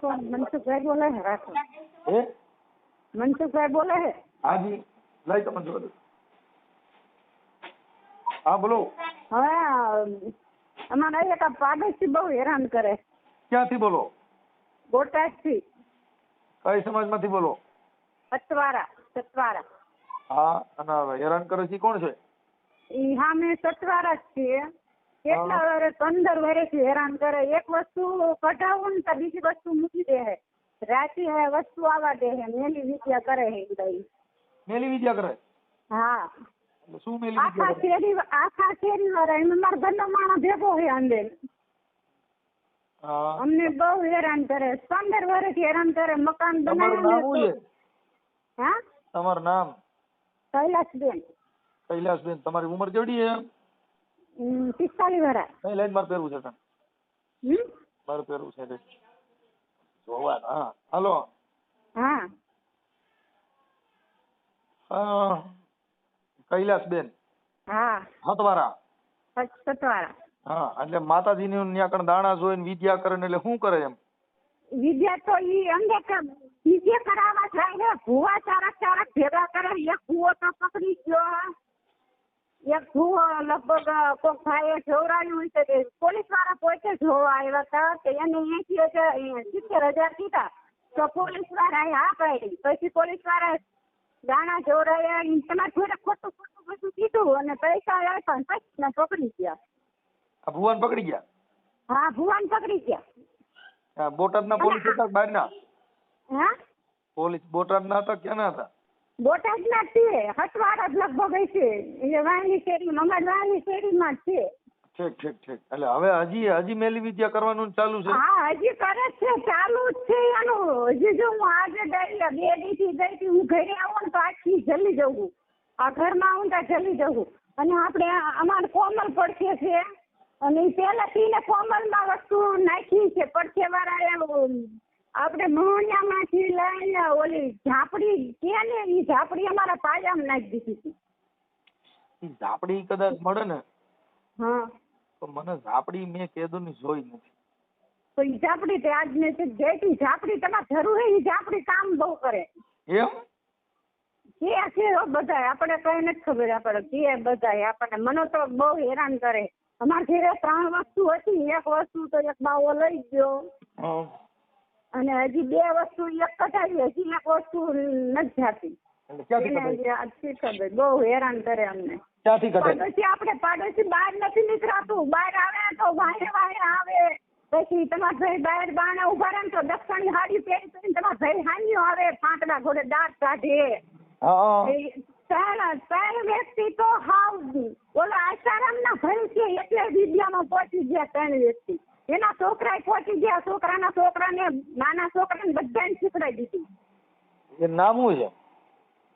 કોણ મનસુખભાઈ બોલે રાખો. હે? મનસુખભાઈ બોલે છે હાજી લઈ તમને જોવા હા બોલો. હવે અમારા એક પાડોશી બહુ હેરાન કરે. ક્યાંથી બોલો? બોટાદથી. કઈ સમાજમાંથી બોલો? સતવારા સતવારા. હા અને હેરાન કરે છે કોણ છે? ઈ સામે સતવારા જ છીએ. કેટલા વર્ષ પંદર વર્ષથી હેરાન કરે. એક વસ્તુ કઢાવું ને તો બીજી વસ્તુ મૂકી દે હે. રાતી હે વસ્તુ આવા દે હે. મેલી વિદ્યા કરે હે ઈ મેલી વિદ્યા કરે? હા. શું મેલી આખા વિદ્યા શેરી આખા શેરી વાળા એમ માર ઘરનો માણસ ભેગો હે અંદર અમને બહુ હેરાન કરે. પંદર વર્ષથી હેરાન કરે. મકાન બનાવ્યું હા? તમારું નામ? કૈલાસબેન. કૈલાસબેન. તમારી ઉંમર કેવડી છે? પિસ્તાલીસ વર્ષ કઈ લાઈન મારે પહેરવું છે તને? મારે પહેરવું છે જોવા હા. હાલો. હા. હા કૈલાસબેન. હા. હતવારા સતવારા. હા એટલે માતાજીની નું કણ દાણા જોઈને વિદ્યા કરે ને એટલે શું કરે એમ? વિદ્યા તો ઈ અંગે કે બીજે કરાવવા જાય ને ભૂવા ચારક ચારક ભેગા કરે એક ભૂવો તો પકડી ગયો. એક ભૂવો લગભગ કોક ભાઈએ જોવરાયું હોય છે કે પોલીસવાળા પોતે જોવા આવ્યા હતા કે એને એસી હજાર સિત્તેર હજાર કીધા તો પોલીસ વાળાએ હા પાડી. પછી પોલીસવાળા દાણા જોવરાયા તમારે જોડે ખોટું ખોટું બધું કીધું અને પૈસા આપ્યા ને પછી એને પકડી ગયા. ભુવન પકડી ગયા? હા ભુવાન પકડી ગયા. બોટાદ ના પોલીસ હતા બહાર ના હા? પોલીસ બોટાદના હતા ક્યાંના હતા? બોટાદ ના છે હટવાડા જ લગભગ છે એ વાણી શેરી અમારી વાણી શેરીમાં જ છે ઠીક ઠીક ઠીક. એટલે હવે હજી હજી મેલી વિદ્યા કરવાનું ચાલુ છે? હા હજી કરે છે ચાલુ જ છે એનું. હજી જો હું આજે ગઈ બે દી થી ગઈ હતી હું ઘરે આવું ને તો આખી જલી જવું આ ઘરમાં આવું ત્યાં જલી જવું અને આપણે અમારે કોમલ પડખે છે. અને પેલા પહેલાથી ને કોમલમાં વસ્તુ નાખી છે પડશે વાળા આપણે મોહણિયામાંથી લઈને ઓલી ઝાપડી કે ને એ ઝાપડી અમારા પાયામાં નાખી દીધી હતી. ઝાપડી કદાચ મળે ને હા. તો મને ઝાપડી મેં કેદુની જોઈ નથી. તો ઈ ઝાપડી તે આજ ને તે જેથી ઝાપડી તમારે જરૂર હોય ઈ ઝાપડી કામ બહુ કરે. એમ? કે છે બધા બધાય આપણે કઈ નથી ખબર આપણે કે બધાય આપણને મને તો બહુ હેરાન કરે. અમારે ઘરે ત્રણ વસ્તુ હતી એક વસ્તુ તો એક બાવો લઈ ગયો. હં. અને હજી બે વસ્તુ એક કઢાવી હજી એક વસ્તુ નથી ખબર? બહુ હેરાન કરે અમને. પાડોશી આપણે પાડોશી બહાર નથી નીકળાતું. બહાર આવે તો વાહે વાહે આવે. પછી તમારા ભાઈ બહાર બાણે ઊભા રહે ને તો દક્ષિણી હાડી પહેરી પહેરી તમારા ભાઈ હાન્યો આવે પાંતડા ઘોડે દાંત કાઢે. ત્રણ ત્રણ વ્યક્તિ તો હાવ ઓલા આસારામના ભાઈ છે એટલે વિદ્યામાં પહોંચી ગયા ત્રણ વ્યક્તિ. એના છોકરા પહોંચી ગયા છોકરાના છોકરાને નાના છોકરાને બધાને શીખડાઈ દીધી. એ નામ શું છે?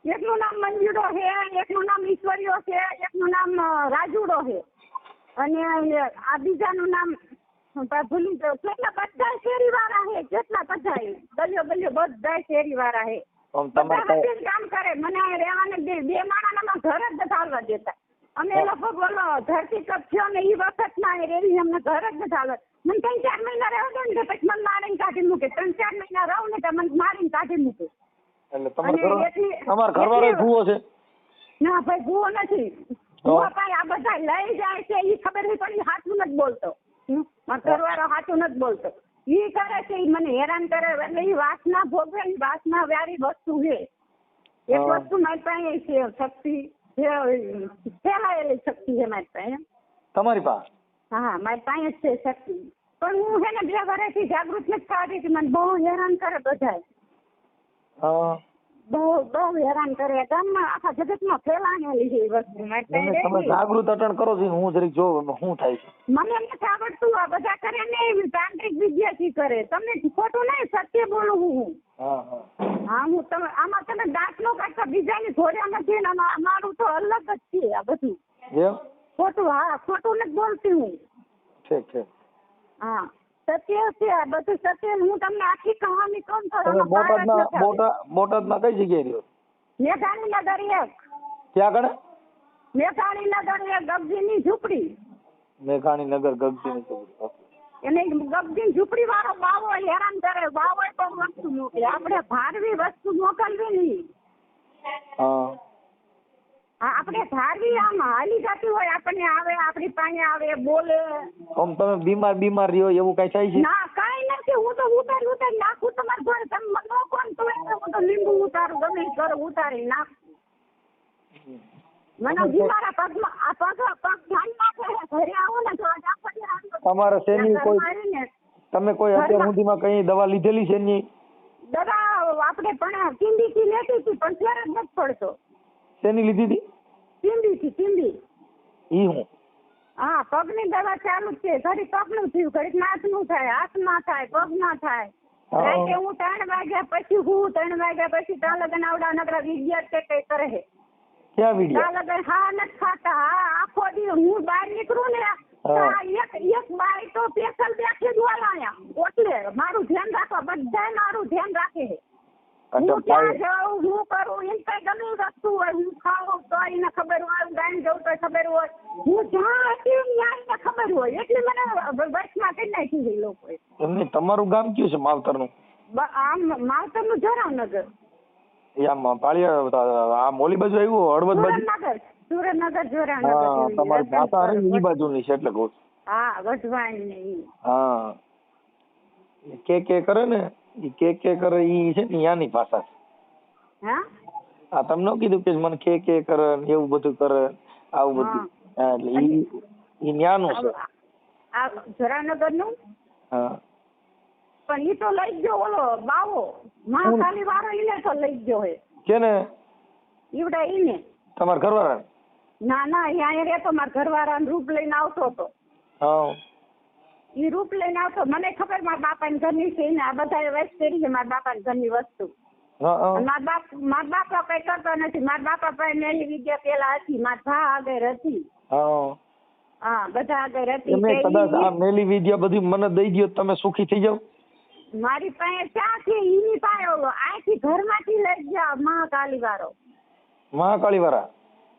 એકનું નામ મંજુડો છે એકનું નામ ઈશ્વરીઓ છે એકનું નામ રાજુડો છે. અને આ બીજાનું નામ ભૂલી ગયો કેટલા બધા શેરી વાળા છે કેટલા બધા ગલ્યો ગલ્યો બધા શેરી વાળા છે કામ કરે મને રહેવાને બે બે માણાના ઘર જ ચાલવા દેતા. અમે લગભગ બોલો ધરતી કપ થયો ને એ વખત ના રેવી અમને ઘર જ નથી મને ત્રણ ચાર મહિના રહેવા દો ને પછી મને મારીને કાઢી મૂકે. ત્રણ ચાર મહિના રહું ને તો મને મારીને કાઢી મૂકે. એટલે તમારા ઘરવાળો ભૂવો છે? ના ભાઈ ભૂવો નથી. ભૂવા ભાઈ આ બધા લઈ જાય છે એ ખબર નહીં પણ હાથું નથી બોલતો. મારો ઘરવાળો હાથું નથી બોલતો. ઈ કરે છે ઈ મને હેરાન કરે એટલે ઈ વાસના ભોગવે ઈ વાસના વ્યારી વસ્તુ છે એક વસ્તુ મારી પાસે છે શક્તિ. જે ફેલાયેલી શક્તિ છે મારી પાસે. તમારી પાસે? હા મારી પાસે જ છે શક્તિ. પણ હું છે ને બે વર્ષથી જાગૃત નથી થતી હતી મને બહુ હેરાન કરે બધા બહુ બહુ હેરાન કરે. ગામમાં આખા જગતમાં ફેલાયેલી છે એ વસ્તુ. તમે જાગૃત અટણ કરો છો ને હું જરીક જો શું થાય છે? મને નથી આવડતું આ બધા કરે ને તાંત્રિક વિદ્યાથી કરે. તમને ખોટું નહીં સત્ય બોલું હું. હા હા. તમે આમાં તમે દાખલો કાઢતા બીજાની જોડે નથી ને મારું તો અલગ જ છે આ બધું. ખોટું હા ખોટું નથી બોલતી હું. ઠીક ઠીક. હા. સત્ય છે આ બધું સત્ય હું તમને આખી કહાની કહું તો તમે આમાં પાર જ બોટાદના નથી આવતી. બોટાદ બોટાદના કઈ જગ્યાએ રહ્યો? મેઘાણીનગર એક ક્યાં એક ગગજીની ઝૂંપડી. મેઘાણી નગર ગગજીની એને ગબડી ઝૂંપડી વાળો બાવો હેરાન કરે. બાવો પણ વસ્તુ મોકલે. આપણે ભારવી વસ્તુ મોકલવી નહીં. હા, આપણે ધારવી આમ હાલી જતી હોય આપણને આવે આપણી પાસે આવે બોલે. આમ તમે બીમાર બીમાર રહ્યો એવું કઈ થાય છે? ના કઈ નથી હું તો ઉતારી ઉતારી નાખું તમારે ઘરે. તમે મને કોણ તો હું તો લીંબુ ઉતારું ગમે એ ઉતારી નાખું. મને બીમારા પગમાં આ પગ પગ ધ્યાન નાખે. ઘરે આવો ને તો આજ દી તમારા શેની કોઈ તમે કોઈ અત્યાર સુધીમાં કઈ દવા લીધેલી છે ની દવા આપણે પણ ટીંબીથી લેતી હતી પણ ફેર જ નથી પડતો. શેની લીધી હતી? ટીંબીથી ટીંબી ઈ હું હા પગની દવા ચાલુ જ છે. ઘડી પગનું થયું ઘડી નાકનું થાય હાથમાં થાય પગમાં થાય. હા. રાતે હું ત્રણ વાગ્યા પછી હું ત્રણ વાગ્યા પછી ત્યાં લગન આવડા નકરા વિદ્યાર્થી કે કઈ કરે હે ક્યાં વીડિયો? ત્યાં લગન હા નથી ખાતા હા આખો દી હું બહાર નીકળું ને હા. એક એક બાઈ તો પેશલ બેઠી જ વાળાયા એટલે મારું ધ્યાન રાખવા બધા મારું ધ્યાન રાખે છે. હું ક્યાં જાઉં? હું કરું? એમ કઈ ગમે વસ્તુ હોય. હું ખાઉં તો એને ખબર હોય ગાય જવું તો ખબર હોય. હું જ્યાં હતી ત્યાં એને ખબર હોય. એટલે મને વર્ષમાં કરી નાખી છે લોકોએ. એમને તમારું ગામ કયું છે માવતરનું? આમ માવતરનું જરાવનગર. એ આમ પાળિયા આ મોલી બાજુ આવ્યું હળવદ બાજુ? સુરેન્દ્રનગર. હા જરાવનગર તમારી ભાષા રહી બાજુની છે એટલે કહું. હા વઢવાણ હા. કે કે કરે ને? ઈ કે કે કરે ઈ છે ને યાની ભાષા છે હા? આ તમને કીધું કે મને કે કે કરે એવું બધું કરે આવું બધું. એટલે ઈ ઈ ન્યાનું છે. આ જરાવનગરનું હા. પણ ઈ તો લઈ ગયો ઓલો બાવો. મહાકાલી વાળો ઈને તો લઈ ગયો હે. છે ને ઈવડા ઈને તમારા ઘરવાળા ના ના અહીંયા રહેતો મારા ઘરવાળા રૂપ લઈને આવતો હતો. હા. ઈ રૂપ લઈને આવતો. મને ખબર મારા બાપાની ઘરની છે ને આ બધા વેસ્ટ કરી છે મારા બાપાની ઘરની વસ્તુ. મારા બાપ મારા બાપા કઈ કરતો નથી. મારા બાપા પાસે મેલી વિદ્યા પેલા હતી. મારા ભા આગળ હતી. હા. બધા આગળ હતી. એમને કદાચ આ મેલી વિદ્યા બધી મને દઈ ગયો તમે સુખી થઈ જાવ મારી પાસે ક્યાં છે? ઈની પાસે અહીંથી ઘરમાંથી લઈ ગયા મહાકાલી વાળો મહાકાળી વાળા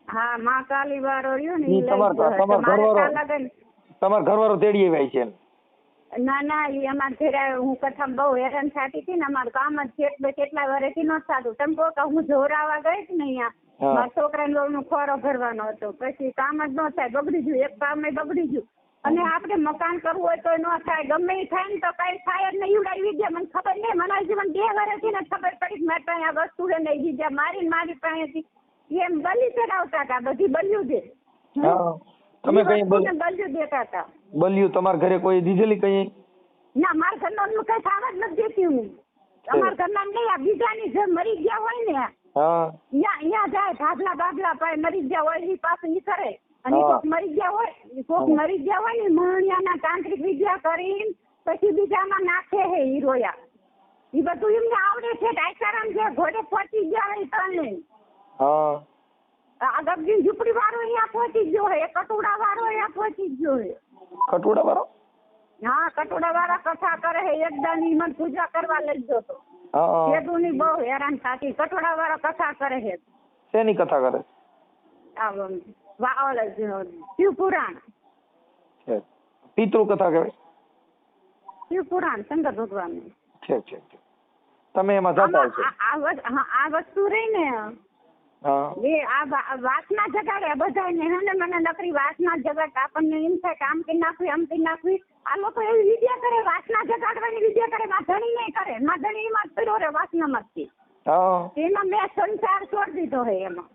હા મહાકાલી વાળો રહ્યો ને તમારે ઘરવાળો? તમારા ઘરવાળો તેડી આવ્યા છે ના ના અમારે ઘરે હું કથા બહુ હેરાન થતી હતી ને અમારું કામ જ છે કેટલા વર્ષથી નહોતું થતું. તમે કહો કે હું જોરાવા ગઈ જ ને અહીંયા. મારા છોકરાને લોહીનો ખોરો ભરવાનો હતો. પછી કામ જ ન થાય બગડી ગયું એક કામ બગડી ગયું. અને આપણે મકાન કરવું હોય તો ન થાય ગમે એ થાય ને તો કઈ થાય જ નહીં ઉડાવી દે મને ખબર નહીં મને જીવન બે વર્ષથી ને ખબર પડી મારી પાસે આ વસ્તુ લઈને આવી ગયા મારી મારી પાસેથી એમ બલી ચડાવતા હતા બધી બન્યું હા. તમે કઈ બલ્યું દેતા હતા બલ્યું તમારા ઘરે કોઈ દીધેલી કઈ? ના મારા ઘરના કઈ ખાવા જ નથી દેતી હું અમારા ઘરના નહીં આ બીજાની જે મરી ગયા હોય ને હા. ત્યાં જાય ભાગલા ભાગલા પાસે મરી ગયા હોય એ પાસે ઈ કરે. અને કોક મરી ગયા હોય કોક મરી ગયા હોય ને મહણિયાના તાંત્રિક વિદ્યા કરીને પછી બીજામાં નાખે હે હીરોયા એ બધું એમને આવડે છે ડાયસારામ જે ઘોડે પહોંચી ગયા હોય તને હા. આ ગબજી ઝૂંપડી વાળો અહીંયા પહોંચી ગયો હે કટોડા વાળો અહીંયા પહોંચી ગયો હે. કટોડા વાળો? હા કટોડા વાળા કથા કરે હે એકદમ ઈ મને પૂજા કરવા લઈ ગયો તો. બહુ હેરાન થાતી કટોડા વાળા કથા કરે હે. શેની કથા કરે? આ શિવ છે પિતૃ કથા કહેવાય? શિવપુરાણ શંકર ભગવાન છે છે તમે એમાં જતા હશો. આ આ વસ્તુ રહી ને એ આ વાસના જગાડે બધાને હે ને મને નકરી વાસના જગાડ આપણને એમ થાય કે આમ કરી નાખવી આમ કરી નાખવી. આ લોકો એવી વિદ્યા કરે વાસના જગાડવાની વિદ્યા કરે. માધણી નહીં કરે. માધણી એમાં જ રે વાસના માંથી એમાં મેં સંસાર છોડી દીધો હે એમાં.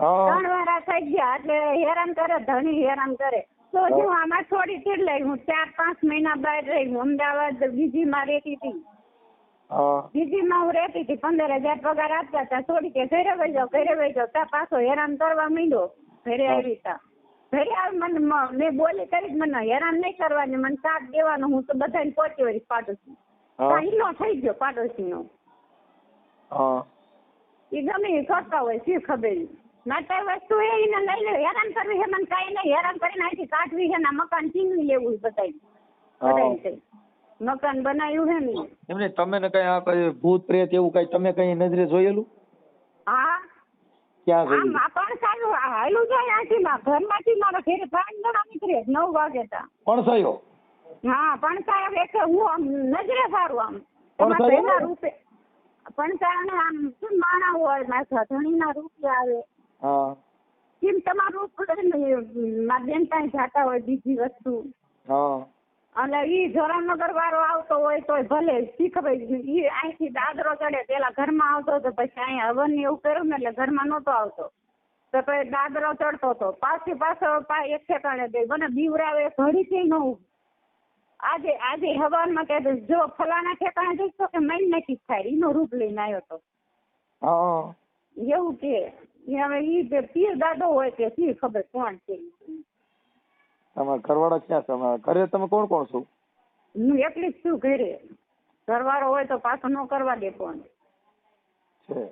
ત્રણ વારા થઈ ગયા એટલે હેરાન કરે ધણી હેરાન કરે. તો હું. આમાં છોડી તેટલે હું ચાર પાંચ મહિના બહાર રહી. હું અમદાવાદ બીજીમાં રહેતી હતી. બીજીમાં હું રહેતી હતી પંદર હજાર પગાર આપતા હતા છોડી કે ઘરે વહી જાઓ ઘરે વહી ત્યાં પાછો હેરાન કરવા માંડ્યો ઘરે આવી તા. ઘરે આવી મને મેં બોલી કરી મને હેરાન નહીં કરવાની મને સાથ દેવાનો હું તો બધાને પહોંચી વળી પાડોશી. હિલો થઈ ગયો પાડોશી નો એ ગમે કરતા હોય શી ખબર માટે વસ્તુ એ એને લઈ લે હેરાન કરવી છે મને કઈ નહીં હેરાન કરીને અહીંથી કાઢવી છે ને મકાન ચીનવી લેવું બધાય બધાય છે. મકાન બનાવ્યું હે ને. એમને તમે ને કઈ આ કઈ ભૂત પ્રેત એવું કઈ તમે કઈ નજરે જોયેલું? હા. ક્યાં આમ જોયેલું પણ સારું આ જાય આથી માં ઘરમાંથી મારા ઘરે પાંચ જણા નીકળે નવ વાગે તા. પણ સાયો? હા પણસાયા એટલે હું આમ નજરે સારું આમ? તમારા ભાઈના રૂપે પણસાયાને આમ શું માણા હોય મારા ધણીના રૂપે આવે. હા. કેમ તમારું મારા બેન ત્યાં જાતા હોય બીજી વસ્તુ. હા. અને ઈ ધોરણનગર વાળો આવતો હોય તોય ભલે શીખવાય. ઈ અહીંથી દાદરો ચડે પેલા ઘરમાં આવતો તો પછી અહીંયા હવન ને એવું કર્યું ને એટલે ઘરમાં નહોતો આવતો. તો પછી દાદરો ચડતો હતો. પાછી પાછો એક ઠેકાણે દે મને બીવરાવે ઘડીથી ન આજે આજે આજે માં કે જો ફલાણા ઠેકાણે જઈશ તો કે મૈન નથી થાય એનો રૂપ લઈને આવ્યો તો. એવું કે હવે ઈ પીર દાદો હોય કે શી ખબર કોણ છે. તમારા ઘરવાળા ક્યાં તમારા ઘરે તમે કોણ કોણ છો? હું એકલી જ છું ઘરે. ઘરવાળો હોય તો પાછો ન કરવા દે કોણ છે.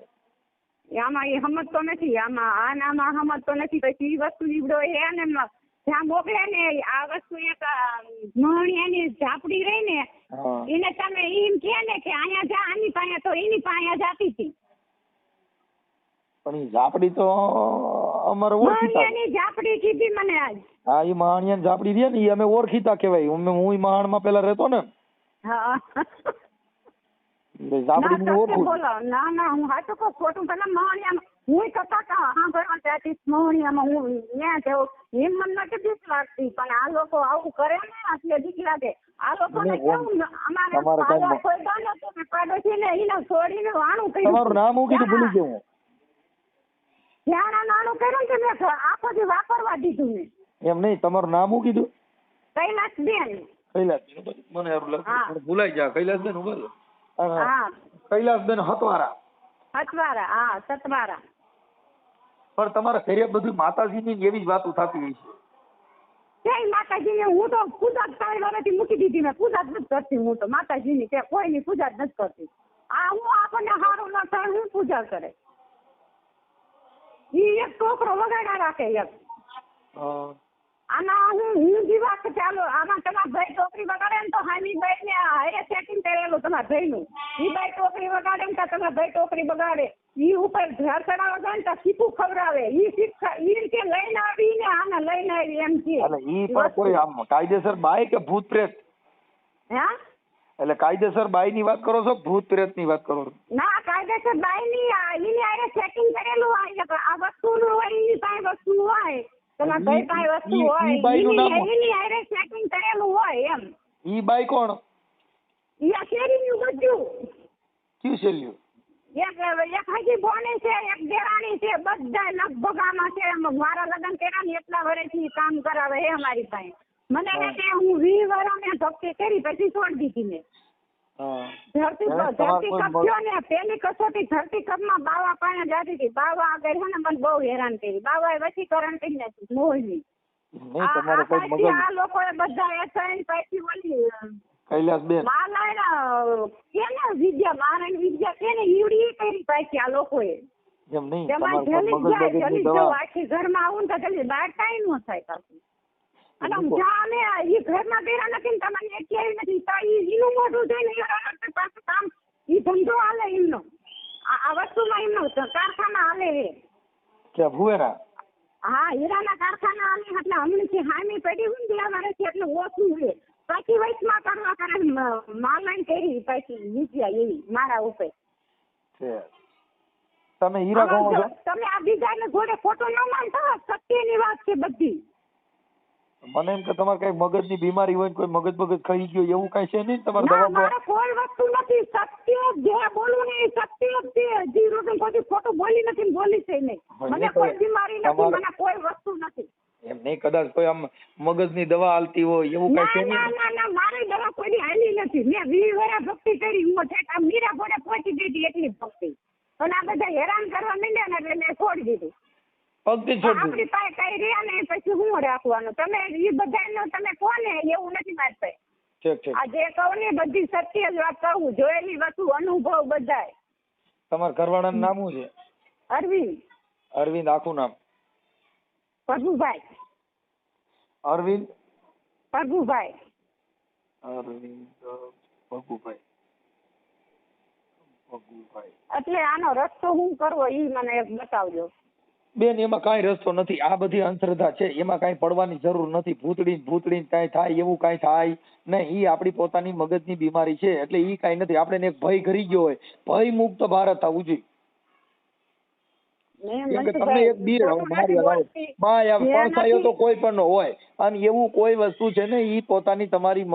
આમાં એ સમજતો નથી. આમાં આ ને સમજતો નથી. પછી એ વસ્તુ નીવડો એ ને જ્યાં મોકલે ને આ વસ્તુ એક મહણિયાની ઝાપડી રહી ને એને તમે એમ કે ને કે અહીંયા જા આની પાસે તો એની પાસે જાતી હતી. પણ ઝાપડી તો અમારે ઓળખીતા ઝાપડી કીધી મને આજ. હા એ મહાણિયા ઝાપડી રહે ને એ અમે ઓળખીતા કહેવાય. હું હું મહાણમાં પેલા રહેતો ને. હા. ઝાપડી હું ઓળખું ના ના હું સાચું કહું ખોટું પેલા મહણિયામાં હું કથા કહા હા ભરવા ત્યાંથી મહણિયામાં હું ત્યાં એમ મને નથી બીક લાગતી પણ આ લોકો આવું કરે ને એટલે બીક લાગે. આ લોકોને કેવું અમારે કોઈ પાડોશી ને એને છોડીને વાણું કહ્યું તમારું નામ હું કીધું ભૂલી ગયો હું આ નાનું કર્યું ને મેં ઘ- વાપરવા દીધું ને એમ નહીં તમારું નામ શું કીધું? કૈલાસ બેન મને સારું લાગે. ભૂલાઈ જાય કૈલાસબેન ઊભા રહો. હા. કૈલાસબેન હતવારા. હતવારા હા સતવારા. પણ તમારા ઘરે બધું માતાજીની એવી જ વાતો થતી હોય છે. જય માતાજી હું તો પૂજા જ ત્રણ વર્ષથી મૂકી દીધી મેં. પૂજા જ નથી કરતી હું તો. માતાજીની કે કોઈની પૂજા જ નથી કરતી. આ હું આપણને સારું ન થાય હું પૂજા કરે. ઈ એક છોકરો વગાડા રાખે એક. આના હું હું જીવા કે ચાલો આમાં તમારા ભાઈ ટોકરી વગાડે ને તો હામી ભાઈ ને એ સેટિંગ કરેલું તમારા ભાઈ નું ઈ ભાઈ ટોકરી વગાડે ને તમારા ભાઈ ટોકરી વગાડે ઈ ઉપર ઘર વગાડે ને સીપું ખવડાવે. ઈ શીખ ઈ કે લઈને આવી ને આને લઈને આવી એમ કે. એટલે ઈ પણ કોઈ આમ કાયદેસર બાઈ કે ભૂત પ્રેત? હા? એટલે કાયદેસર બાઈ ની વાત કરો છો ભૂત પ્રેતની વાત કરો છો? ના કાયદેસર બાઈ ની એની આરે સેટિંગ કરેલું હોય કે આ વસ્તુનું હોય એની પાસે વસ્તુ હોય તમારા કઈ પાસે વસ્તુ હોય એની આરે સેટિંગ કરેલું હોય એમ. ઈ બાઈ કોણ? ઈ આ શેરીનું બધું. કયું શેલ્યું એક એક હજી બોની છે એક દેરાણી છે બધા લગભગ આમાં છે મારા લગ્ન કર્યા ને એટલા વર્ષથી કામ કરાવે હે અમારી પાસે. મને કહે કે હું વી વર્ષ મેં ભક્તિ કરી પછી છોડી દીધી મેં. ધરતી કપ- ધરતી કપ થયો ને પેલી કસોટી ધરતી કપમાં બાવા પાણી જાતી હતી. બાવા આગળ છે ને મને બહુ હેરાન કરી. બાવાએ વશીકરણ કરી નાખ્યું મોહની આ લોકો બધા એસાઈન પાછી ઓલી કૈલાસબેન. માલાયના કેને વિદ્યા મારણ વિદ્યા કેને ઈવડી કરી પાછી આ લોકોએ. એમ નહીં તમારે કોઈ જલી જાય મગજની જલી જો દવા આખી ઘરમાં આવું ને તો જલ્દી બહાર કાંઈ ન થાય પાછું. અને મૂકો. અમે એ ઘરમાં બેરા નથી ને તમને નથી. તો ઈ મોઢું જોઈને પાછું કામ એ ધંધો હાલે એમનો. આ વસ્તુમાં એમનો કારખાના હાલે હે કે ભુવેના હા હીરાના કારખાના હાલે એટલે હમણાંથી હામી પડી બે એટલે ઓછું છે. પછી વચમાં કરવા કરે માલાઈન કરી પછી વિદ્યા એવી મારા ઉપર. તમે હીરા કહો છો? તમે આ બીજાને જોડે ખોટો ન માનતા સત્યની વાત છે બધી. મને એમ કે તમારે કઈ મગજની બીમારી હોય ને કોઈ મગજ મગજ ખાઈ ગયો એવું કઈ છે નહીં? તમારે દવા મારે કોઈ વસ્તુ નથી. સત્ય જે બોલું ને સત્ય છે. હજી રોજ કોઈ ખોટું બોલી નથી બોલી છે નહીં. મને કોઈ બીમારી નથી મને કોઈ વસ્તુ નથી. એમ નહીં કદાચ કોઈ આમ મગજની દવા હાલતી હોય એવું કઈ છે નહીં? ના ના ના મારી દવા કોઈ હાલી નથી. મેં વી વરા ભક્તિ કરી હું ઠેઠ મીરા પહોંચી ગઈ હતી એટલી ભક્તિ. અને આ બધા હેરાન કરવા માંડ્યા ને એટલે મેં છોડી દીધું. પગથી છોડી આપણી પાસે કઈ રહ્યા નહીં પછી હું રાખવાનું? તમે એ બધાનું તમે કોને? એવું નથી મારી પાસે. ઠીક ઠીક. આ જે કહું ને બધી સત્ય જ વાત કહું. જોયેલી વસ્તુ અનુભવ બધાય. તમારા ઘરવાળાનું નામ શું છે? અરવિંદ. અરવિંદ આખું નામ. પ્રભુભાઈ. અરવિંદ? પ્રભુભાઈ. અરવિંદ પ્રભુભાઈ. એટલે આનો રસ્તો હું કરવો ઈ મને એક બતાવજો. બેન એમાં કાંઈ રસ્તો નથી. આ બધી અંધશ્રદ્ધા છે. એમાં કાંઈ પડવાની જરૂર નથી. ભૂતડી ભૂતડી કાંઈ થાય એવું કાંઈ થાય નહીં. એ આપણી પોતાની મગજની બીમારી છે. એટલે એ કાંઈ નથી. આપણે એક ભય ઘરી ગયો હોય. ભય મુક્ત ભારત થવું જોઈએ. તમને એક બીર. માય તો કોઈ પણ હોય. અને એવું કોઈ વસ્તુ છે ને ઈ પોતાની તમારી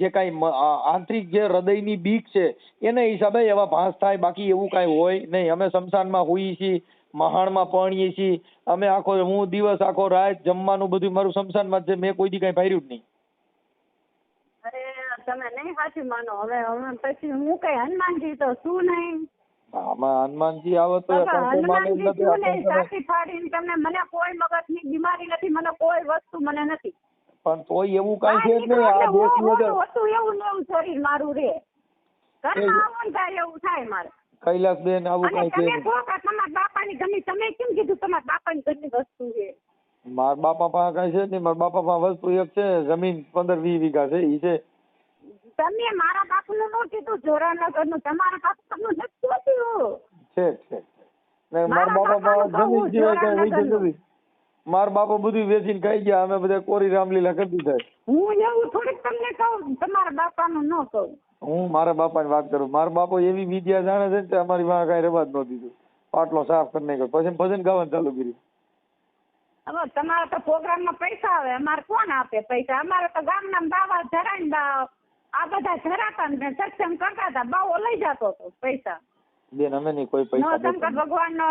જે કાંઈ આંતરિક જે હૃદયની બીક છે એને હિસાબે એવા ભાસ થાય. બાકી એવું કાંઈ હોય નહીં. અમે શમશાનમાં હોઈએ છીએ. મહાણમાં પરણીએ છીએ. અમે આખો હું દિવસ આખો રાત જમવાનું બધું મારું શમશાનમાં છે. મેં કોઈ દી કાંઈ ભાર્યું જ નહીં. અરે તમે નહીં સાચું માનો. હવે હવે પછી હું કઈ હનુમાનજી તો શું નહીં? આમાં હનુમાનજી આવે તો બાપા, આપણે તો માને જ હનુમાનજી શું નહીં? સાચી ફાડીને તમને મને કોઈ મગજની બીમારી નથી મને કોઈ વસ્તુ મને નથી. પણ તોય એવું કઈ છે જ નહીં. આ એટલે એવું ને એવું શરીર મારું રે. ઘરમાં ને એવું થાય મારે. કૈલાસબેન આવું કઈ છે તમે કે તમે કેમ કીધું તમારા બાપાની ઘરની વસ્તુ છે? મારા બાપા પાસે કઈ છે નહીં. મારા બાપા પાસે વસ્તુ એક છે જમીન પંદર વીસ વીઘા છે ઈ છે. તમે મારા બાપુનું નું કીધું જોરાનગરનું તમારા બાપુનું નથી કીધું છે છે ને મારા બાપા પાસે જમીન છે કે જોરાનગરનું. નથી. મારા બાપા બધું વેચીને ખાઈ ગયા. અમે બધા કોરી રામલીલા કરી દીધા. હું એવું થોડીક તમને કહું તમારા બાપાનું ન કહું. હું મારા બાપાની વાત કરું. મારા બાપો એવી વિદ્યા જાણે છે ને તે અમારી પાસે કઈ રવા જ ન દીધું. પાટલો સાફ કરી નાખ્યો. પછી ભજન ગાવાનું ચાલુ કર્યું. હવે તમારા તો પ્રોગ્રામમાં પૈસા આવે. અમારે કોણ આપે પૈસા? અમારે તો ગામના બાવા બા આ બધા જરાતા ને સત્સંગ કરતા હતા. બાવો લઈ જતો હતો પૈસા. બેન અમે નહીં કોઈ પૈસા શંકર ભગવાન નો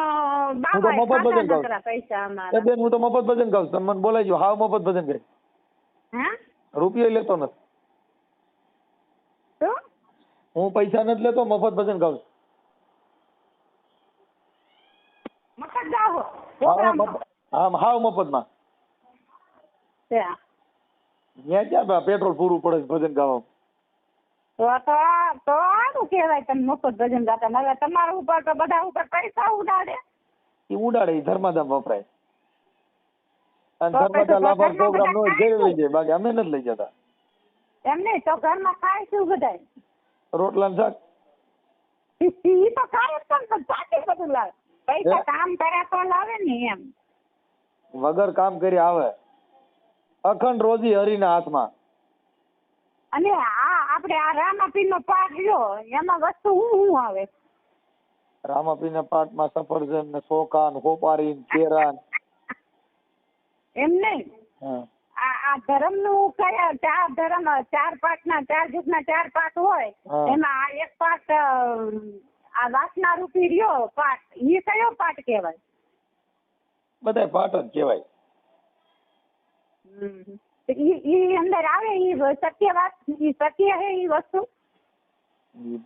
બાવા મફત ભજન ગાવ પૈસા અમારા. બેન હું તો મફત ભજન ગાવ તમે મને બોલાવજો. હાવ મફત ભજન ગાય હે? રૂપિયો લેતો નથી. હું પૈસા નથી લેતો મફત ભજન ગાઉં છું. મફત જાઓ. હા, પ્રોગ્રામમાં. મફત- હા હાવ મફતમાં. ત્યાં. ત્યાં ક્યાં પેટ્રોલ પૂરું પડે ભજન ગાવા તો તો સારું કહેવાય તમે મફત ભજન ગાતા હવે તમારા ઉપર તો બધા ઉપર પૈસા ઉડાડે. એ ઉડાડે એ ધર્માધામ વપરાય. અને ધર્માધામ લાભાર પ્રોગ્રામ નો બધા લઈ જાય બાકી અમે નથી લઈ જતા. એમ નહીં તો ઘરમાં ખાય શું બધાય. રોટલા શાક? ઈ તો ખાય પણ ચાટે બધું લાવે. પૈસા કામ કર્યા તો લાવે ને એમ. વગર કામ કરી આવે. અખંડ રોજી હરિના હાથમાં. અને આ આપણે આ રામાપીર નો પાઠ લ્યો એમાં વસ્તુ હું હું આવે? પાઠમાં સફરજન ને સોકાન હોપારી ને કેરા એમ નહીં? આ આ ધર્મનું કયા ચાર ધર્મ ચાર પાઠ ના ચાર યુગ ના ચાર પાઠ હોય એમાં આ એક પાઠ આ વાસના રૂપી રહ્યો પાઠ. એ કયો પાઠ કહેવાય? બધાય પાઠ જ કહેવાય. ઈ ઈ અંદર આવે ઈ સત્ય વાત ઈ સત્ય હે ઈ વસ્તુ?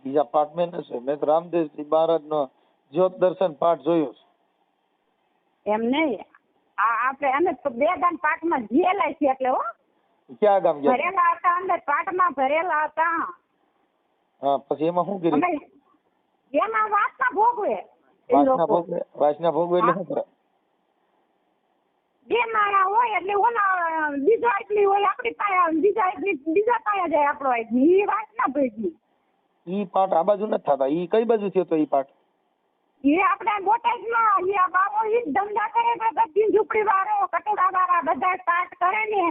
બીજા પાઠ મેં નથી મેં તો રામદેવજી મહારાજ નો જ્યોત દર્શન પાઠ જોયો છે. એમ નહીં. આ આપણે અમે બે માં પાઠમાં જીએલા છીએ એટલે હો. ક્યાં ગામ ગયા? ભરેલા હતા અંદર પાઠમાં ભરેલા હતા. હા પછી એમાં શું કર્યું? એમાં વાસના ભોગવે. વાસના ભોગવે? વાસના ભોગવે એટલે શું કરે? બે માળા હોય એટલે ઓલા બીજો આટલી હોય આપણી પાસે બીજા આટલી બીજા પાસે જાય આપણો આટલી એ વાત ના ભેગી ઈ પાઠ આ બાજુ નથી થતા. ઈ કઈ બાજુ થયો તો ઈ પાઠ એ આપણે બોટાદમાં એ આ બાબો ઈ ધંધા કરે છે. બધી ઝૂંપડી વાળો કટોરા વાળા બધા સ્ટાર્ટ કરે ને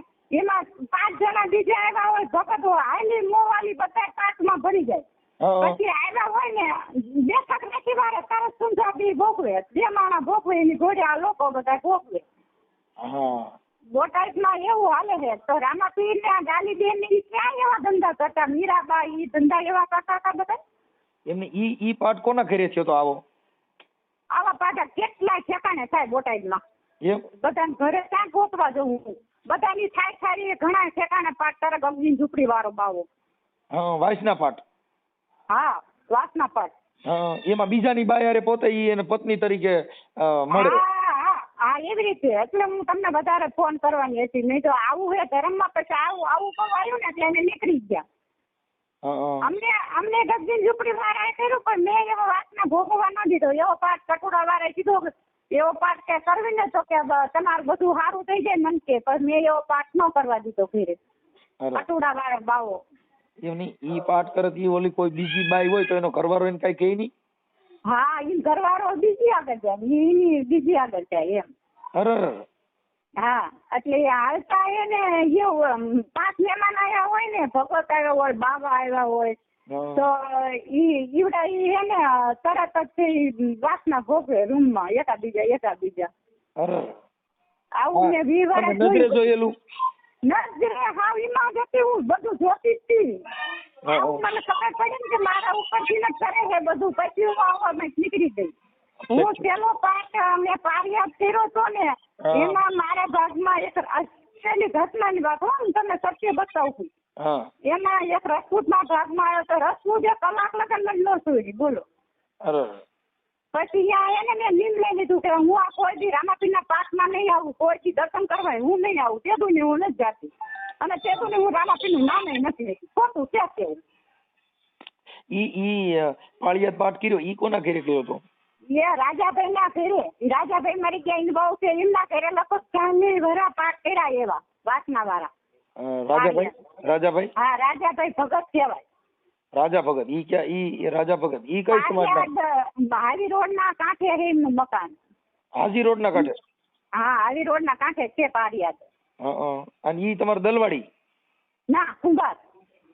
એમાં પાંચ જણા બીજા આવ્યા હોય ભગત હાલી મોવાલી બધા પાઠમાં ભરી જાય. પછી આવ્યા હોય ને બેઠક નથી વારે તરત સુંજાબી ભોગવે. બે માણા ભોગવે એની ઘોડે આ લોકો બધા ભોગવે. હા. બોટાદમાં એવું હાલે છે. તો રામાપીર ને ગાલી બેન ને ક્યાં એવા ધંધા કરતા? મીરાબા ઈ ધંધા એવા કરતા હતા બધા? એમને ઈ ઈ પાઠ કોના ઘરે થયો તો આવો? આવા પાછા કેટલા ઠેકાણે થાય બોટાદમાં એમ? બધાને ઘરે ક્યાં ગોતવા જવું? હું બધાની થાય થાય ઘણા ઠેકાણે પાઠ તારા ગમની ઝૂંપડી વાળો બાવો. હા વાસના પાઠ. હા વાસના પાટ એમાં બીજાની બાયારે પોતે ઈ એને પત્ની તરીકે મળે. હા એવી રીતે. એટલે હું તમને વધારે ફોન કરવાની હતી. નહીં તો આવું હે ધર્મમાં પછી આવું આવું કહું આવ્યું ને એટલે એને નીકળી ગયા. અમને અમને ગગજી ઝૂંપડી વાળાએ કર્યું પણ મેં એવો વાતના ભોગવવા ન દીધો. એવો પાઠ કટુડા વાળાએ કીધો એવો પાઠ કે કરવી ને તો કે તમારું બધું સારું થઈ જાય મન કે પણ મેં એવો પાઠ ન કરવા દીધો ઘરે. અરે, વાળા બાવો. એમ નહીં ઈ પાઠ કરે ઈ ઓલી કોઈ બીજી બાઈ હોય તો એનો ઘરવાળો એને કઈ કહે નહીં? હા ઈ ઘરવાળો બીજી આગળ જાય ઈ બીજી આગળ જાય એમ. અરર હા એટલે એ ને એવું પાંચ મહેમાન આવ્યા હોય ને ભગત આવ્યા હોય બાબા આવ્યા હોય તો ઈ ઈવડા ઈ એને તરત જ તે વાસના ભોગવે રૂમમાં એકા બીજા એકા બીજા આવું મેં વી તમે વાર નજરે જોયું જોયેલું. નજરે હાવ ઈમાં જતી હું બધું જોતી હતી મને ખબર પડી ને કે મારા ઉપરથી ને કરે છે બધું. પછી હું આવવા મેં નીકળી ગઈ. હું પેલો પાઠ મેં પારિયાદ કર્યો ને એમાં મારા ભાગમાં એક આશ્ચર્યની ઘટનાની વાત હો તમને સત્ય બતાવું. એમાં એક રસપૂતના ભાગમાં આવ્યો તો રસપૂત એ કલાક લગન જ ન સુઈ બોલો. પછી એને મેં લઈ લીધું કે હું આ કોઈ દી રામાપીરના પાઠમાં નહીં આવું કોઈ દી દર્શન કરવા હું નહીં આવું તેદું ને હું નથી જાતી. અને તેદું ને હું રામાપીનું નામ નથી લેતી ખોટું ક્યાં કેવું ઈ ઈ પાળિયાત પાઠ કર્યો ઈ કોના ઘરે કર્યો હતો? એ રાજાભાઈ ના ઘરે રાજાભાઈ મારી ક્યાં એની બહુ છે એમના ઘરે લગભગ ચાંદની વરા પાઠ કર્યા એવા વાસના વાળા. રાજાભાઈ? રાજાભાઈ? હા રાજાભાઈ ભગત કહેવાય. રાજા ભગત ઈ ક્યાં ઈ રાજા ભગત ઈ કઈ સમાજના? હાવી રોડ ના કાંઠે હે મકાન. હાજી રોડ ના કાંઠે? હા હાજી રોડ ના કાંઠે છે પારિયાદ હં. અને ઈ તમારે દલવાડી? ના કુંભાર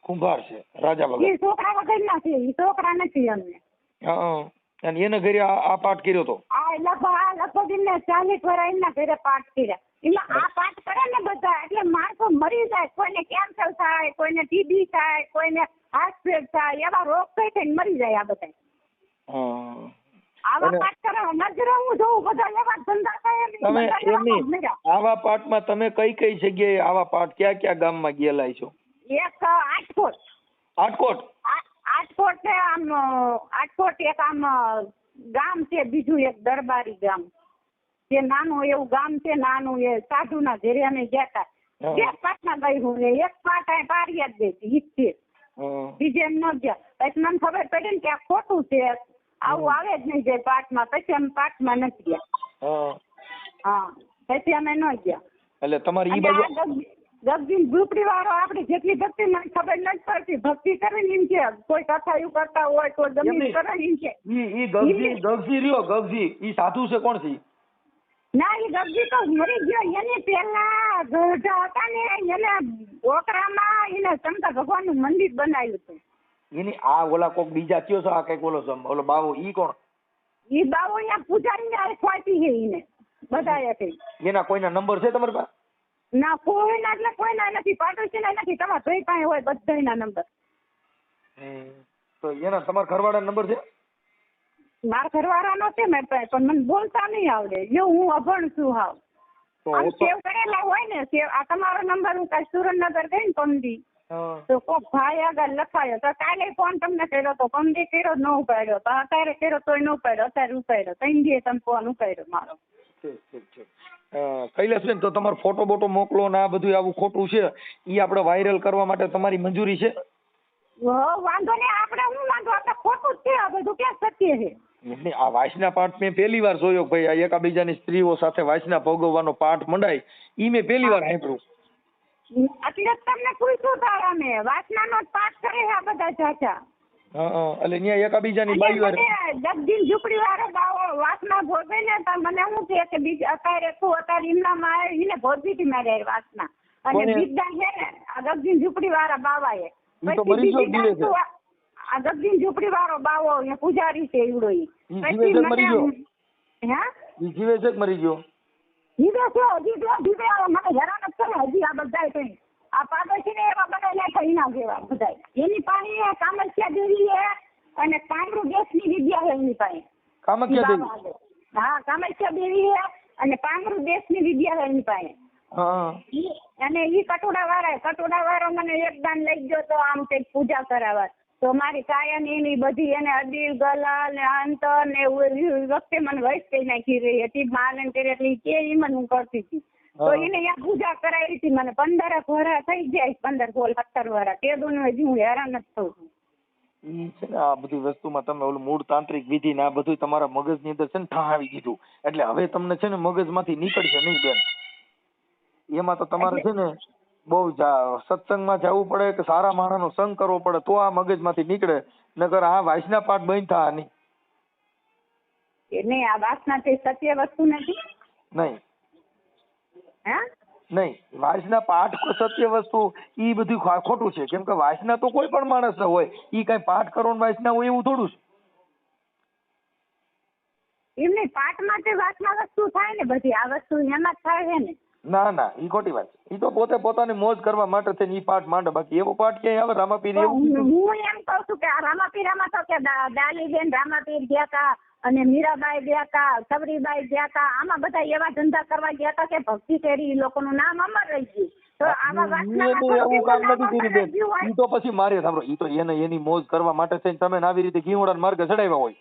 કુંભાર છે રાજા ભગત. ઈ છોકરા વગર ના છે ઈ છોકરા નથી અમને. હં. અને એને ઘરે આ આ પાઠ કર્યો તો? આ લગભગ આ લગભગ એમને ચાલીસ વર્ષ એમના ઘરે પાઠ કર્યા. એમાં આ પાઠ કરે ને બધા એટલે માણસો મરી જાય કોઈને કેન્સર થાય કોઈને ટીબી થાય કોઈને હાર્ટ ફેલ થાય એવા રોગ થઈ થઈને મરી જાય આ બધા આવા પાઠ કરે નજરે હું જોઉં બધા એવા ધંધા થાય તમે એમની આવા પાઠમાં તમે કઈ કઈ જગ્યાએ આવા પાઠ ક્યાં ક્યાં ગામમાં ગયેલા છો? એક આટકોટ આટકોટ આટકોટ છે આમ આટકોટ એક આમ ગામ છે બીજું એક દરબારી ગામ. જે નાનું એવું ગામ છે નાનું એ સાધુના ઘરે અમે ગયા હતા પાટના ગઈ હું ને એક પાટ પારિયા જ ગઈ ઈ જ છે. હં. બીજે એમ ન ગયા. પછી મને ખબર પડી ને કે આ ખોટું છે. આવું આવે જ નહીં જાય પાઠમાં. પછી અમે પાઠમાં નથી ગયા. હા. પછી અમે ન ગયા. એટલે તમારી ઈ બાજુ ગગજીન ઝૂંપડી વાળો આપડે જેટલી ભક્તિ મને ખબર નથી પડતી. ભક્તિ કરે ને એમ કોઈ કથાયું કરતા હોય કોઈ ગમે કરે ને એમ છે ઈ ગગજી ગગજી રહ્યો ગગજી. ઈ સાધુ છે કોણ છે? ના એ ગગજી તો મરી ગયો. એની પેલા ગઢા હતા ને એને ઓકરામાં એને શંકર ભગવાનનું મંદિર બનાવ્યું હતું. એની આ ઓલા કોક બીજા કયો છો? આ કંઈક ઓલો છે ઓલો બાવો ઈ કોણ? ઈ બાવો અહીંયા પૂજારી ને ખોટી છે એને બધાએ કઈ. એના કોઈના નંબર છે તમારી પાસે? ના કોઈના એટલે કોઈના નથી પાડોશીના નથી તમારા ભાઈ પાસે હોય બધાયના નંબર. તો એના તમારા ઘરવાળા નંબર છે? મારા ઘરવાળાનો છે મેં પણ મને બોલતા નહીં આવડે. જો હું અભણ છું હાવ. સેવ કરેલા હોય ને સેવ આ તમારો નંબર હું કાલ સુરેન્દ્રનગર ગઈ ને કમદી તો કોક ભાઈ આગળ લખાયો તો કાલે ફોન તમને કર્યો તો કમદી કર્યો ન ઉપાડ્યો. તો અત્યારે કર્યો તોય ન ઉપાડ્યો અત્યારે ઉપાડ્યો. ત્રણ દિવસ તમે ફોન ઉપાડ્યો મારો? કૈલાસબેન તો તમારો ફોટો બોટો મોકલો ને આ બધું આવું ખોટું છે ઈ આપણે વાયરલ કરવા માટે તમારી મંજૂરી છે? વાંધો નહીં આપણે હું વાંધો આપણે ખોટું જ છે આ બધું ક્યાં સત્ય છે? એટલે આ વાંસના પાઠ મેં પહેલી વાર જોયો ભાઈ આ એકાબીજાની સ્ત્રીઓ સાથે વાંસના ભોગવવાનો પાઠ મંડાય. ઈ મેં પહેલી વાર સાંભળ્યું. એટલે તમને પૂછ્યું તારા મેં વાસનાનો જ પાઠ કરે આ બધા હા હા એટલે ત્યાં એકાબીજાની બાઈ વાર. દક્ષિણ ઝૂંપડી વાળો બાવો વાસના ભોગવે ને તો મને શું કે કે બીજ અત્યારે તું અત્યારે ઇમલામાં આવે એને ભોગવી હતી મારે વાસના. અને? બીજા છે ને આ દક્ષિણ ઝૂંપડી વાળા બાવાએ. તો મરી છે. આ- દક્ષિણ ઝૂંપડી વાળો બાવો અહીંયા પૂજારી છે એવડો ઈ. પછી મને મરી ગયો? હે? જીવે છે મરી ગયો? જીવે છે હજી તો જીવે મને હેરાન જ કરે હજી આ બધાય કઈ. આ પાડોશી ને એવા બધા નાખા એના જેવા બધા એની પાસે કામસ્યા દેવી એ અને કામરૂ દેશની વિદ્યા છે એની પાસે કામાખ્યા દેવી? હા કામસ્યા દેવી એ અને પાંડુ દેશની વિદ્યા છે એની પાસે અને ઈ કટોડા વાળા કટોડા વાળો મને એક દાન લઈ ગયો તો આમ કંઈક પૂજા કરાવવા તો મારી કાયા ની બધી એને અડીલ ગલા ને અંતર ને વખતે મને વૈસ કહી નાખી રહી હતી. માલન કરી એટલે કે મને હું કરતી હતી. તો એને અહીંયા પૂજા કરાવી હતી મને. પંદર વરા થઈ જાય પંદર સોળ સત્તર વરા તે દો હજી હું હેરાન જ થઉં છું. છે ને આ બધી વસ્તુમાં તમે ઓલું મૂળ તાંત્રિક વિધિ ને આ બધું તમારા મગજની અંદર છે ને ઠાવી દીધું એટલે હવે તમને છે ને મગજમાંથી નીકળશે નહીં બેન. એમાં તો તમારે છે ને બહુ સત્સંગમાં જવું પડે કે સારા માણસનો સંગ કરવો પડે તો આ મગજમાંથી નીકળે નકર આ વાસના પાઠ બંધ થા નહીં. નહીં આ વાસના તે સત્ય વસ્તુ નથી? નહીં. હે? નહીં વાસના પાઠ સત્ય વસ્તુ ઈ બધું ખોટું છે. કેમ કે વાસના તો કોઈ પણ માણસ હોય. ઈ કઈ પાઠ કરવાનું વાસના હોય એવું થોડું છે. એમને પાઠ માટે વાસના વસ્તુ થાય ને બધી આ વસ્તુ એમાં જ થાય છે ને. ના ના ઈ ખોટી વાત ઈ તો પોતે પોતાની મોજ કરવા માટે થઈને ઈ પાઠ માંડે. બાકી એવો પાઠ ક્યાંય આવે? રામાપીર એવું હું એમ કહું છું કે આ રામાપીરામાં તો કે ડાલીબેન રામાપીર ગયા તા અને મીરાબાઈ ગયા તા સબરીબાઈ ગયા તા આમાં બધા એવા ધંધા કરવા ગયા તા કે ભક્તિ કરી ઈ લોકોનું નામ અમર રહી ગયું. તો આવા ઈ એવું કામ નથી અમર કર્યું રહી ગયું બેન હોય. ઈ તો પછી મારે સાંભળો ઈ તો એને એની મોજ કરવા માટે થઈને તમે આવી રીતે ઘીવડાના માર્ગે ચડાવ્યા હોય.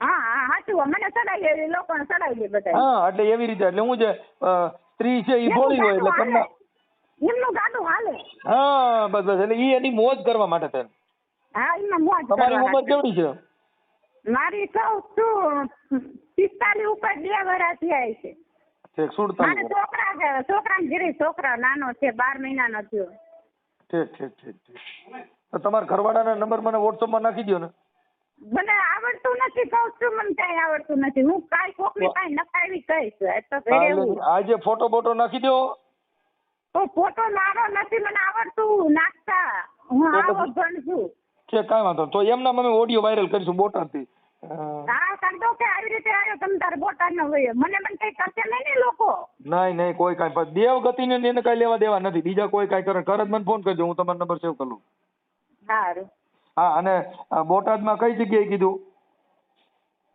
હા હા સાચું મને ચડાવી દે લોકોને ચડાવી દે બધા હા એટલે એવી રીતે એટલે હું જે સ્ત્રી છે એ ભોળી હોય એટલે તમને એમનું ગાડું હાલે. હા બસ બસ એટલે ઈ એની મોજ કરવા માટે થઈને હા એમાં મોજ તમારી ઉંમર કેવડી છે? મારી સૌ પિસ્તાલીસ ઉપર બે વર્ષ થયા છે. ઠીક સુડતાલીસ છોકરા છે છોકરા ઘરે છોકરા નાનો છે બાર મહિનાનો થયો. ઠીક ઠીક ઠીક ઠીક. તો તમારા ઘરવાળાના નંબર મને વોટ્સઅપમાં નાખી દો ને મને આવડતું નથી કહું છું મને કઈ આવડતું નથી. હું કાંઈ કોકને કઈ નખાવી કહીશ. એ તો ઘરે હું. આજે ફોટો બોટો નાખી દો તો ફોટો મારો નથી મને આવડતું. નાખતા. હું આવો ભણ છું કાંઈ વાંધો. તો એમના અમે ઓડિયો વાયરલ કરીશું બોટાદથી. થી હા કરતો કે આવી રીતે આવ્યો તમે તારે બોટાદ નો હોય. મને મને કઈ કરશે નહીં ને લોકો? નહીં નહીં કોઈ કઈ પણ. દેવગતિને ને એને કઈ લેવા દેવા નથી. બીજા કોઈ કઈ કરે. કરે તો મને ફોન કરજો હું તમારો નંબર સેવ કરું સારું હા અને બોટાદમાં કઈ જગ્યાએ કીધું?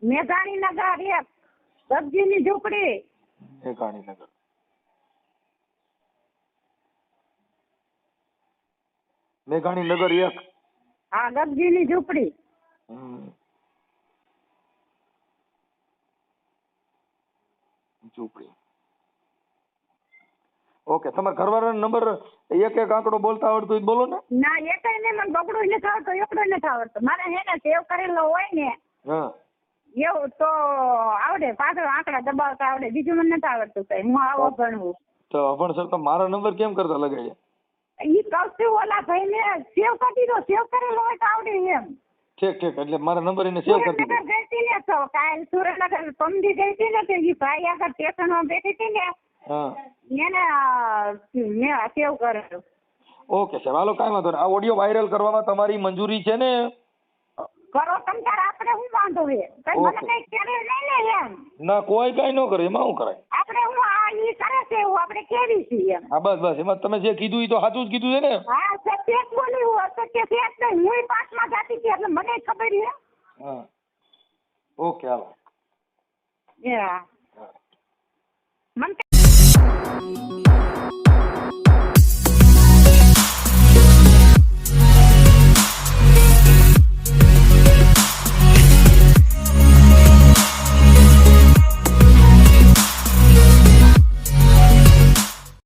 મેઘાણી નગર એક સબ્જીની ઝૂંપડી. મેઘાણી નગર મેઘાણી નગર એક. હા ગગજીની ઝૂંપડી. ઝૂંપડી. ઓકે તમારા ઘરવાળાનો નંબર એક એક આંકડો બોલતા આવડતું હોય તો બોલો ને. ના એકય ને મને બગડું નથી આવડતો એકડો નથી આવડતો. મારે હે ને સેવ કરેલો હોય ને હા. એવું તો આવડે પાછળ આંકડા દબાવતા આવડે બીજું મને નથી આવડતું કઈ. હું આવો ભણવું તો પણ સર તો મારા નંબર કેમ કરતા લગાડ્યા? ઈ કહું ઓલા ભાઈ ને સેવ કરી દો સેવ કરેલો હોય તો આવડે એમ. ઠીક ઠીક એટલે મારા નંબર એને સેવ કરી દીધો. ગઈ હતી ને તો કાલ સુરેન્દ્રનગર પમદી ગઈ હતી ને તો ઈ ભાઈ આગળ સ્ટેશનમાં બેઠી હતી ને મેં સેવ કરેલો. ઓકે સાહેબ હાલો કાંઈ વાંધો નહીં. આ ઓડિયો વાયરલ કરવામાં તમારી મંજૂરી છે ને? કરો તમ તાર આપણે હું વાંધો છે? કઈ મને. કઈ કરે નહીં ને એમ? ના કોઈ કઈ ન કરે એમાં શું કરાય? આપણે હું આ ઈ કરે છે એવું આપણે કેવી છીએ એમ. હા બસ બસ એમાં તમે જે કીધું એ તો સાચું જ કીધું છે ને? હા સત્ય જ બોલી હું અસત્ય છે જ નહીં. હું પાંચમાં જાતી હતી એટલે મને ખબર છે. હા. Okay hello. Yeah.